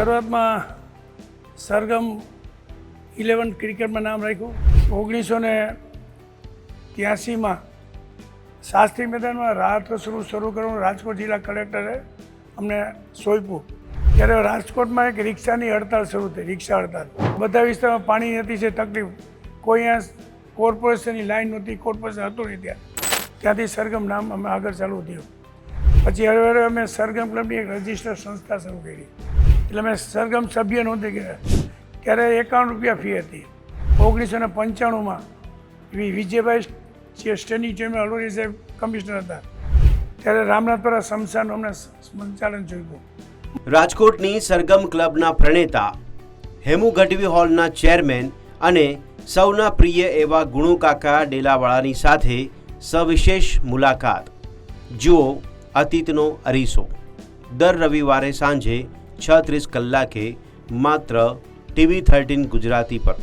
શરૂઆતમાં સરગમ ઇલેવન ક્રિકેટમાં નામ રાખ્યું. ઓગણીસો ને ત્યાસીમાં શાસ્ત્રી મેદાનમાં રાહત શરૂ શરૂ કરવાનું રાજકોટ જિલ્લા કલેક્ટરે અમને સોંપ્યું. ત્યારે રાજકોટમાં એક રિક્ષાની હડતાળ શરૂ થઈ, રિક્ષા હડતાળ. બધા વિસ્તારમાં પાણી નથી છે, તકલીફ. કોઈ અહીંયા કોર્પોરેશનની લાઈન નહોતી, કોર્પોરેશન હતું નહીં ત્યાં. ત્યાંથી સરગમ નામ અમે આગળ ચાલુ થયું. પછી હવે હવે અમે સરગમ ક્લબની એક રજિસ્ટર સંસ્થા શરૂ કરી. એટલે મેં સરગમ સભ્ય નહોતી ગયા. ત્યારે એકાવન રૂપિયા ફી હતી. ઓગણીસો ને પંચાણુંમાં વિજયભાઈ જે સ્ટેન્ડિંગ ચેરમેન અલોરી સાહેબ કમિશનર હતા. ત્યારે રામનાથપુરા શમશાન અમને સંચાલન જોયું. રાજકોટની સરગમ ક્લબના પ્રણેતા, હેમુ ગઢવી હોલના ચેરમેન અને સૌના પ્રિય એવા ગુણુકાકા ડેલાવાળાની સાથે સવિશેષ મુલાકાત. જુઓ અતીતનો અરીસો. દર રવિવારે સાંજે છ ત્રીસ કલાકે માત્ર ટીવી થર્ટીન ગુજરાતી પર.